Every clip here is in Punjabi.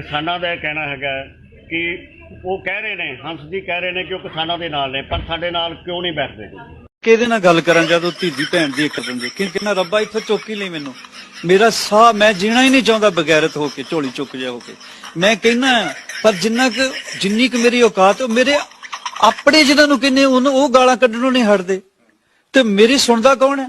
ਕਿਸਾਨਾਂ ਦਾ ਇਹ ਕਹਿਣਾ ਹੈਗਾ ਕਿ ਉਹ ਕਹਿ ਰਹੇ ਨੇ ਹੰਸ ਜੀ ਕਹਿ ਰਹੇ ਨੇ ਕਿ ਉਹ ਕਿਸਾਨਾਂ ਦੇ ਨਾਲ ਨੇ ਪਰ ਸਾਡੇ ਨਾਲ ਕਿਉਂ ਨਹੀਂ ਬੈਠਦੇ? ਕਿਹਦੇ ਨਾਲ ਗੱਲ ਕਰਾਂ ਜਦੋਂ ਧੀਜੀ ਭੈਣ ਦੀ ਇੱਕ ਦਿਨ ਦੀ? ਕਿ ਕਿੰਨਾ ਰੱਬਾ ਇੱਥੋਂ ਚੁੱਕ ਲਈ ਮੈਨੂੰ। ਮੇਰਾ ਸਾਹ ਮੈਂ ਜੀਣਾ ਹੀ ਨਹੀਂ ਚਾਹੁੰਦਾ ਬਗੈਰਤ ਹੋ ਕੇ ਝੋਲੀ ਚੁੱਕ ਜਾ ਹੋ ਕੇ। ਮੈਂ ਕਹਿੰਨਾ ਪਰ ਜਿੰਨਾ ਕੁ ਜਿੰਨੀ ਕੁ ਮੇਰੀ ਔਕਾਤ ਉਹ ਮੇਰੇ ਆਪਣੇ ਜਿਹਨਾਂ ਨੂੰ ਕਹਿੰਨੇ ਉਹਨੂੰ ਉਹ ਗਾਲਾਂ ਕੱਢਣੋਂ ਨਹੀਂ ਹਟਦੇ। ਤੇ ਮੇਰੀ ਸੁਣਦਾ ਕੌਣ ਹੈ?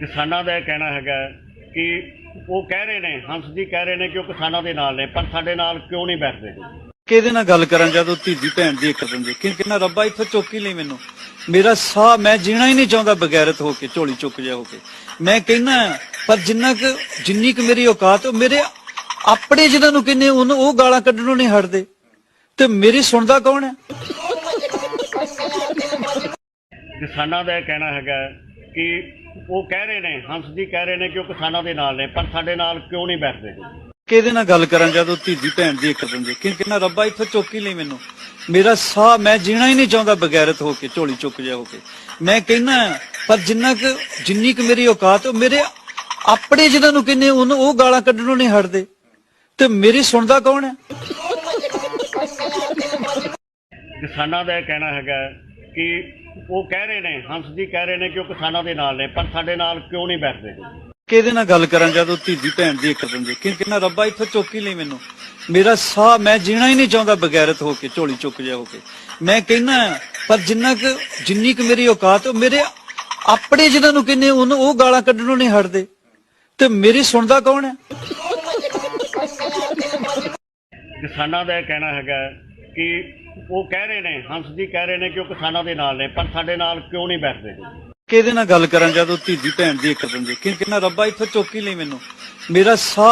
ਕਿਸਾਨਾਂ ਦਾ ਇਹ ਕਹਿਣਾ ਹੈਗਾ ਕਿ ਉਹ ਕਹਿ ਰਹੇ ਨੇ ਹੰਸ ਜੀ ਕਹਿ ਰਹੇ ਨੇ ਕਿ ਉਹ ਕਿਸਾਨਾਂ ਦੇ ਨਾਲ ਨੇ ਪਰ ਸਾਡੇ ਨਾਲ ਕਿਉਂ ਨਹੀਂ ਬੈਠਦੇ? ਕਿਹਦੇ ਨਾਲ ਗੱਲ ਕਰਾਂ ਜਦੋਂ ਧੀਜੀ ਭੈਣ ਦੀ ਇੱਕ ਦਿਨ ਦੀ ਕਿ ਕਿੰਨਾ ਰੱਬਾ ਇੱਥੋਂ ਚੁੱਕ ਲਈ ਮੈਨੂੰ। ਮੇਰਾ ਸਾਹ ਮੈਂ ਜੀਣਾ ਹੀ ਨਹੀਂ ਚਾਹੁੰਦਾ ਬਗੈਰਤ ਹੋ ਕੇ ਝੋਲੀ ਚੁੱਕ ਜਾ ਹੋ ਕੇ। ਮੈਂ ਕਹਿੰਨਾ ਪਰ ਜਿੰਨਾ ਕੁ ਜਿੰਨੀ ਕੁ ਮੇਰੀ ਔਕਾਤ ਉਹ ਮੇਰੇ ਆਪਣੇ ਜਿਹਨਾਂ ਨੂੰ ਕਹਿੰਨੇ ਉਹਨੂੰ ਉਹ ਗਾਲਾਂ ਕੱਢਣੋਂ ਨਹੀਂ ਹਟਦੇ। ਤੇ ਮੇਰੀ ਸੁਣਦਾ ਕੌਣ ਹੈ? ਕਿਸਾਨਾਂ ਦਾ ਇਹ ਕਹਿਣਾ ਹੈਗਾ ਕਿ ਉਹ ਕਹਿ ਰਹੇ ਨੇ ਹੰਸ ਜੀ ਕਹਿ ਰਹੇ ਨੇ ਕਿ ਉਹ ਕਿਸਾਨਾਂ ਦੇ ਨਾਲ ਨੇ ਪਰ ਸਾਡੇ ਨਾਲ ਕਿਉਂ ਨਹੀਂ ਬੈਠਦੇ? ਕਿਹਦੇ ਨਾਲ ਗੱਲ ਕਰਾਂ ਜਦੋਂ ਧੀਜੀ ਭੈਣ ਦੀ ਇੱਕ ਦਿਨ ਦੀ ਕਿ ਕਿੰਨਾ ਰੱਬਾ ਇੱਥੋਂ ਚੁੱਕ ਲਈ ਮੈਨੂੰ। ਮੇਰਾ ਸਾਹ ਮੈਂ ਜੀਣਾ ਹੀ ਨਹੀਂ ਚਾਹੁੰਦਾ ਬਗੈਰਤ ਹੋ ਕੇ ਝੋਲੀ ਚੁੱਕ ਜਾ ਹੋ ਕੇ। ਮੈਂ ਕਹਿੰਨਾ ਪਰ ਜਿੰਨਾ ਕੁ ਜਿੰਨੀ ਕੁ ਮੇਰੀ ਔਕਾਤ ਮੇਰੇ ਆਪਣੇ ਜਿਹਨਾਂ ਨੂੰ ਕਹਿੰਨੇ ਉਹਨੂੰ ਉਹ ਗਾਲਾਂ ਕੱਢਣੋਂ ਨਹੀਂ ਹਟਦੇ। ਤੇ ਮੇਰੀ ਸੁਣਦਾ ਕੌਣ ਹੈ? ਕਿਸਾਨਾਂ ਦਾ ਇਹ ਕਹਿਣਾ ਹੈਗਾ ਕਿ ਉਹ ਕਹਿ ਰਹੇ ਨੇ ਹੰਸ ਜੀ ਕਹਿ ਰਹੇ ਨੇ ਕਿ ਉਹ ਕਿਸਾਨਾਂ ਦੇ ਨਾਲ ਨੇ ਪਰ ਸਾਡੇ ਨਾਲ ਕਿਉਂ ਨਹੀਂ ਬੈਠਦੇ? ਕਿਹਦੇ ਨਾਲ ਗੱਲ ਕਰਾਂ ਜਦੋਂ ਧੀਜੀ ਭੈਣ ਦੀ ਇੱਕ ਦਿਨ ਦੀ ਕਿ ਕਿੰਨਾ ਰੱਬਾ ਇੱਥੋਂ ਚੁੱਕ ਲਈ ਮੈਨੂੰ। ਮੇਰਾ ਸਾਹ ਮੈਂ ਜੀਣਾ ਹੀ ਨਹੀਂ ਚਾਹੁੰਦਾ ਬਗੈਰਤ ਹੋ ਕੇ ਝੋਲੀ ਚੁੱਕ ਜਾ ਹੋ ਕੇ। ਮੈਂ ਕਹਿੰਨਾ ਪਰ ਜਿੰਨਾ ਕੁ ਜਿੰਨੀ ਕੁ ਮੇਰੀ ਔਕਾਤ ਉਹ ਮੇਰੇ ਆਪਣੇ ਜਿਹਨਾਂ ਨੂੰ ਕਹਿੰਨੇ ਉਹਨੂੰ ਉਹ ਗਾਲਾਂ ਕੱਢਣੋਂ ਨਹੀਂ ਹਟਦੇ। ਤੇ ਮੇਰੀ ਸੁਣਦਾ ਕੌਣ ਹੈ? ਕਿਸਾਨਾਂ ਦਾ ਇਹ ਕਹਿਣਾ ਹੈਗਾ ਕਿ ਉਹ ਕਹਿ ਰਹੇ ਨੇ, ਹੰਸ ਜੀ ਕਹਿ ਰਹੇ ਨੇ ਕਿ ਉਹ ਕਿਸਾਨਾਂ ਦੇ ਨਾਲ ਨੇ, ਪਰ ਸਾਡੇ ਨਾਲ ਕਿਉਂ ਨਹੀਂ ਬੈਠਦੇ? ਕਿਹਦੇ ਨਾਲ ਗੱਲ ਕਰਾਂ ਜਦੋਂ ਧੀਜੀ ਭੈਣ ਦੀ ਇੱਕ ਦਿਨ ਦੀ ਕਿ ਕਿੰਨਾ ਰੱਬਾ ਇੱਥੋਂ ਚੁੱਕ ਹੀ ਲਈ ਮੈਨੂੰ। ਮੇਰਾ ਸਾਹ